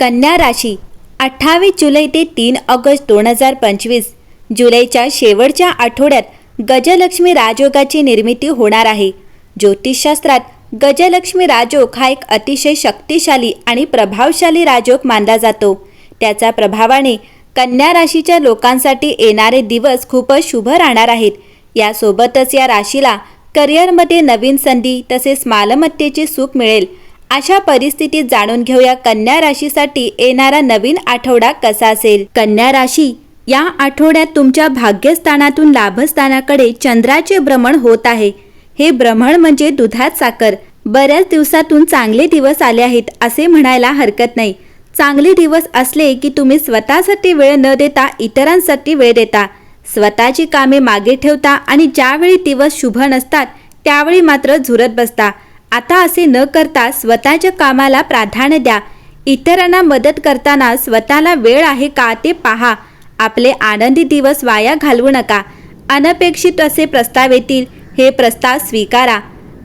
कन्या राशी अठ्ठावीस जुलै ते तीन ऑगस्ट दोन हजार पंचवीस जुलैच्या शेवटच्या आठवड्यात गजलक्ष्मी राजयोगाची निर्मिती होणार आहे. ज्योतिषशास्त्रात गजलक्ष्मी राजयोग हा एक अतिशय शक्तिशाली आणि प्रभावशाली राजयोग मानला जातो. त्याच्या प्रभावाने कन्या राशीच्या लोकांसाठी येणारे दिवस खूपच शुभ राहणार आहेत. यासोबतच या राशीला करिअरमध्ये नवीन संधी तसेच मालमत्तेचे सुख मिळेल. अशा परिस्थितीत जाणून घेऊया कन्या राशीसाठी येणारा नवीन आठवडा कसा असेल? कन्या राशी या आठवड्यात तुमच्या भाग्यस्थानातून लाभस्थानाकडे चंद्राचे भ्रमण होत आहे. हे भ्रमण म्हणजे दुधात साखर. बऱ्याच दिवसातून चांगले दिवस आले आहेत असे म्हणायला हरकत नाही. चांगले दिवस असले की तुम्ही स्वतःसाठी वेळ न देता इतरांसाठी वेळ देता. स्वतःची कामे मागे ठेवता आणि ज्यावेळी दिवस शुभ नसतात त्यावेळी मात्र झुरत बसता. आता असे न करता स्वतःच्या कामाला प्राधान्य द्या. इतरांना मदत करताना स्वतःला वेळ आहे का ते पहा. आपले आनंदी दिवस वाया घालवू नका. अनपेक्षित असे प्रस्ताव येतील. हे प्रस्ताव स्वीकारा.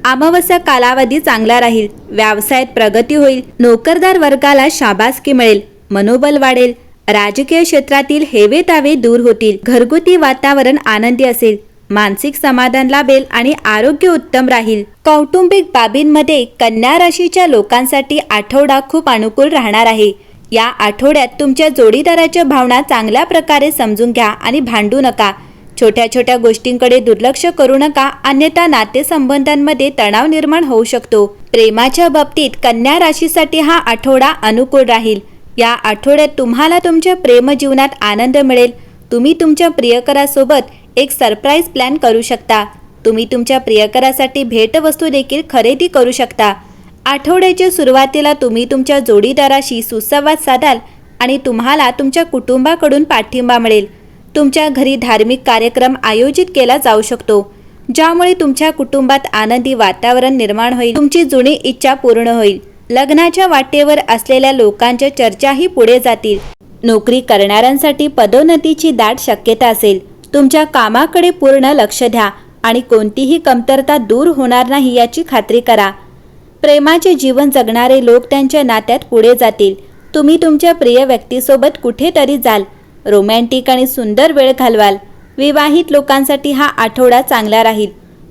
अमावस्या कालावधी चांगला राहील. व्यवसायात प्रगती होईल. नोकरदार वर्गाला शाबासकी मिळेल. मनोबल वाढेल. राजकीय क्षेत्रातील हेवे तावे दूर होतील. घरगुती वातावरण आनंदी असेल. मानसिक समाधान लाभेल आणि आरोग्य उत्तम राहील. कौटुंबिक बाबींमध्ये कन्या राशीच्या लोकांसाठी आठवडा खूप अनुकूल राहणार आहे. या आठवड्यात तुमच्या जोडीदाराच्या भावना चांगल्या प्रकारे समजून घ्या आणि भांडू नका. छोट्या छोट्या गोष्टींकडे दुर्लक्ष करू नका अन्यथा नातेसंबंधांमध्ये तणाव निर्माण होऊ शकतो. प्रेमाच्या बाबतीत कन्या राशीसाठी हा आठवडा अनुकूल राहील. या आठवड्यात तुम्हाला तुमच्या प्रेमजीवनात आनंद मिळेल. तुम्ही तुमच्या प्रियकरासोबत एक सरप्राईज प्लॅन करू शकता. तुम्ही तुमच्या प्रियकरासाठी भेटवस्तू देखील खरेदी करू शकता. आठवड्याच्या सुरुवातीला तुम्ही तुमच्या जोडीदाराशी सुसंवाद साधाल आणि तुम्हाला तुमच्या कुटुंबाकडून पाठिंबा मिळेल. तुमच्या घरी धार्मिक कार्यक्रम आयोजित केला जाऊ शकतो ज्यामुळे तुमच्या कुटुंबात आनंदी वातावरण निर्माण होईल. तुमची जुनी इच्छा पूर्ण होईल. लग्नाच्या वाटेवर असलेल्या लोकांच्या चर्चाही पुढे जातील. नोकरी करणाऱ्यांसाठी पदोन्नतीची दाट शक्यता असेल. तुमच्या कामाकडे पूर्ण लक्ष द्या आणि कोणतीही कमतरता दूर होणार नाही याची खात्री करा. प्रेमाचे जीवन जगणारे लोक त्यांच्या नात्यात पुढे जातील. तुम्ही तुमच्या प्रिय व्यक्तीसोबत कुठेतरी जाल. रोमॅन्टिक आणि सुंदर वेळ घालवाल. विवाहित लोकांसाठी हा आठवडा चांगला राहील.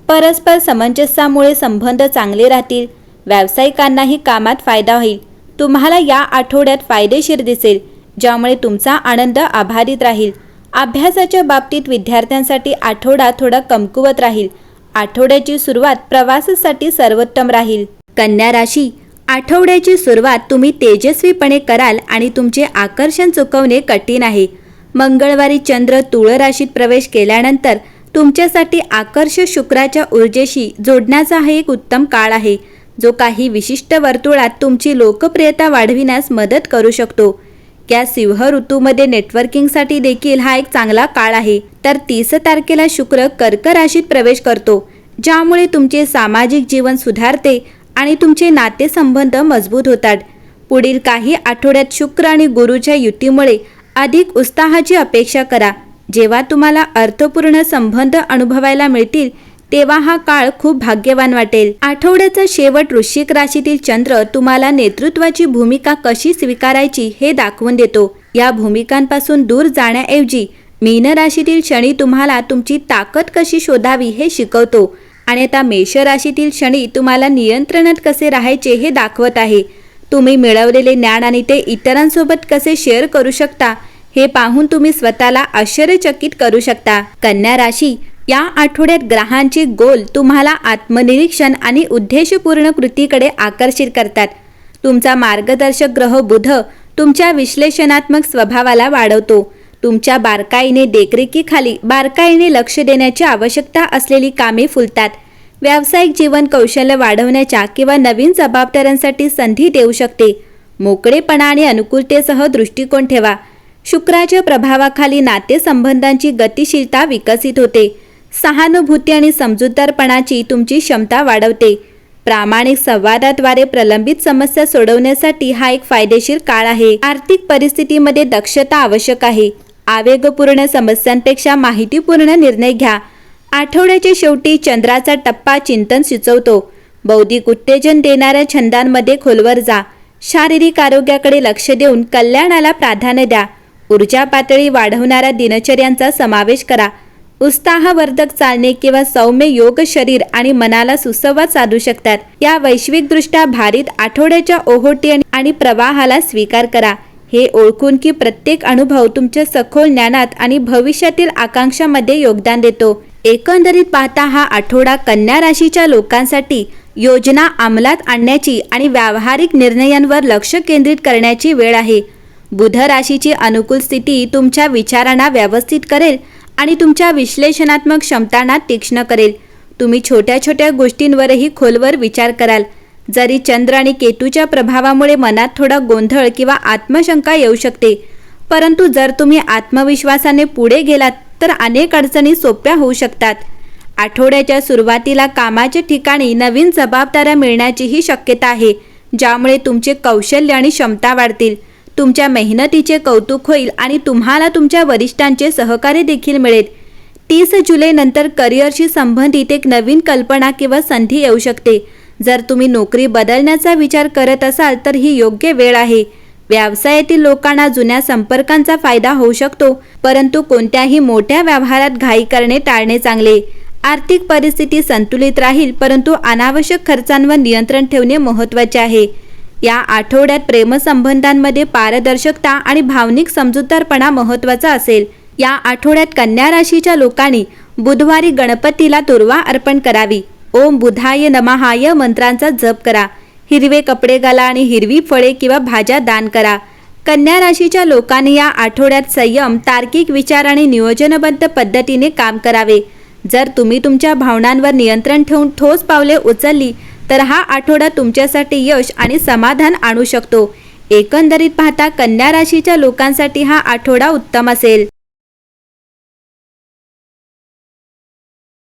परस्पर समंजस्यामुळे संबंध चांगले राहतील. व्यावसायिकांनाही कामात फायदा होईल. तुम्हाला या आठवड्यात फायदेशीर दिसेल ज्यामुळे तुमचा आनंद आभारित राहील. अभ्यासाच्या बाबतीत विद्यार्थ्यांसाठी आठवडा थोडा कमकुवत राहील. आठवड्याची सुरुवात प्रवासासाठी सर्वोत्तम राहील. कन्या राशी. आठवड्याची सुरुवात तुम्ही तेजस्वीपणे कराल आणि तुमचे आकर्षण चुकवणे कठीण आहे. मंगळवारी चंद्र तुळ राशीत प्रवेश केल्यानंतर तुमच्यासाठी आकर्ष शुक्राच्या ऊर्जेशी जोडण्याचा हा एक उत्तम काळ आहे. जो काही विशिष्ट वर्तुळात तुमची लोकप्रियता वाढविण्यास मदत करू शकतो. या सिंह ऋतूमध्ये नेटवर्किंगसाठी देखील हा एक चांगला काळ आहे. तर तीस तारखेला शुक्र कर्क राशीत प्रवेश करतो. ज्यामुळे तुमचे सामाजिक जीवन सुधारते आणि तुमचे नातेसंबंध मजबूत होतात. पुढील काही आठवड्यात शुक्र आणि गुरुच्या युतीमुळे अधिक उत्साहाची अपेक्षा करा. जेव्हा तुम्हाला अर्थपूर्ण संबंध अनुभवायला मिळतील तेव्हा हा काळ खूप भाग्यवान वाटेल. आठवड्याचा शेवट वृश्चिक राशीतील चंद्र तुम्हाला नेतृत्वाची भूमिका कशी स्वीकारायची हे दाखवून देतो. या भूमिकांपासून दूर जाण्याऐवजी मीन राशीतील शनी तुम्हाला तुमची ताकद कशी शोधावी हे शिकवतो. आणि आता मेष राशीतील शनी तुम्हाला नियंत्रणात कसे राहायचे हे दाखवत आहे. तुम्ही मिळवलेले ज्ञान आणि ते इतरांसोबत कसे शेअर करू शकता हे पाहून तुम्ही स्वतःला आश्चर्यचकित करू शकता. कन्या राशी या आठवड्यात ग्रहांची गोल तुम्हाला आत्मनिरीक्षण आणि उद्देशपूर्ण कृतीकडे आकर्षित करतात. तुमचा मार्गदर्शक ग्रह बुध तुमच्या विश्लेषणात्मक स्वभावाला वाढवतो. तुमच्या बारकाईने देखरेखीखाली बारकाईने लक्ष देण्याची आवश्यकता असलेली कामे फुलतात. व्यावसायिक जीवन कौशल्य वाढवण्याच्या किंवा नवीन जबाबदाऱ्यांसाठी संधी देऊ शकते. मोकळेपणा आणि अनुकूलतेसह दृष्टिकोन ठेवा. शुक्राच्या प्रभावाखाली नातेसंबंधांची गतिशीलता विकसित होते. सहानुभूती आणि समजूतदारपणाची तुमची क्षमता वाढवते. प्रामाणिक संवादाद्वारे प्रलंबित समस्या सोडवण्यासाठी हा एक फायदेशीर काळ आहे. आर्थिक परिस्थितीमध्ये दक्षता आवश्यक आहे. आवेगपूर्ण समस्यांपेक्षा माहितीपूर्ण निर्णय घ्या. आठवड्याच्या शेवटी चंद्राचा टप्पा चिंतन सुचवतो. बौद्धिक उत्तेजन देणाऱ्या छंदांमध्ये खोलवर जा. शारीरिक आरोग्याकडे लक्ष देऊन कल्याणाला प्राधान्य द्या. ऊर्जा पातळी वाढवणाऱ्या दिनचर्यांचा समावेश करा. उत्साहवर्धक चालणे किंवा सौम्य योग शरीर आणि मनाला सुसंवाद साधू शकतात. या वैश्विकदृष्ट्या भारित आठवड्याच्या ओहोटी आणि- आणि प्रवाहाला स्वीकार करा. हे ओळखून की प्रत्येक अनुभव तुमच्या सखोल ज्ञानात आणि भविष्यातील आकांक्षामध्ये योगदान देतो. एकंदरीत पाहता हा आठवडा कन्या राशीच्या लोकांसाठी योजना अंमलात आणण्याची आणि व्यावहारिक निर्णयांवर लक्ष केंद्रित करण्याची वेळ आहे. बुध राशीची अनुकूल स्थिती तुमच्या विचारांना व्यवस्थित करेल आणि तुमच्या विश्लेषणात्मक क्षमतांना तीक्ष्ण करेल. तुम्ही छोट्या छोट्या गोष्टींवरही खोलवर विचार कराल. जरी चंद्र आणि केतूच्या प्रभावामुळे मनात थोडा गोंधळ किंवा आत्मशंका येऊ शकते परंतु जर तुम्ही आत्मविश्वासाने पुढे गेलात तर अनेक अडचणी सोप्या होऊ शकतात. आठवड्याच्या सुरुवातीला कामाच्या ठिकाणी नवीन जबाबदाऱ्या मिळण्याचीही शक्यता आहे ज्यामुळे तुमचे कौशल्य आणि क्षमता वाढतील. तुमच्या मेहनतीचे कौतुक होईल आणि तुम्हाला तुमच्या वरिष्ठांचे सहकार्य देखील मिळेल. तीस जुलैनंतर करिअरशी संबंधित एक नवीन कल्पना किंवा संधी येऊ शकते. जर तुम्ही नोकरी बदलण्याचा विचार करत असाल तर ही योग्य वेळ आहे. व्यवसायातील लोकांना जुन्या संपर्कांचा फायदा होऊ शकतो परंतु कोणत्याही मोठ्या व्यवहारात घाई करणे टाळणे चांगले. आर्थिक परिस्थिती संतुलित राहील परंतु अनावश्यक खर्चांवर नियंत्रण ठेवणे महत्त्वाचे आहे. या आठवड्यात प्रेमसंबंधांमध्ये पारदर्शकता आणि भावनिक समजूतदारपणा महत्त्वाचा असेल. या आठवड्यात कन्या राशीच्या लोकांनी बुधवारी गणपतीला दुर्वा अर्पण करावी. ओम बुधाय नमहाय मंत्रांचा जप करा. हिरवे कपडे घाला आणि हिरवी फळे किंवा भाज्या दान करा. कन्या राशीच्या लोकांनी या आठवड्यात संयम तार्किक विचार आणि नियोजनबद्ध पद्धतीने काम करावे. जर तुम्ही तुमच्या भावनांवर नियंत्रण ठेवून ठोस पावले उचलली तर हा आठवडा तुमच्यासाठी यश आणि समाधान आणू शकतो. एकंदरीत पाहता कन्या राशीच्या लोकांसाठी हा आठवडा उत्तम असेल.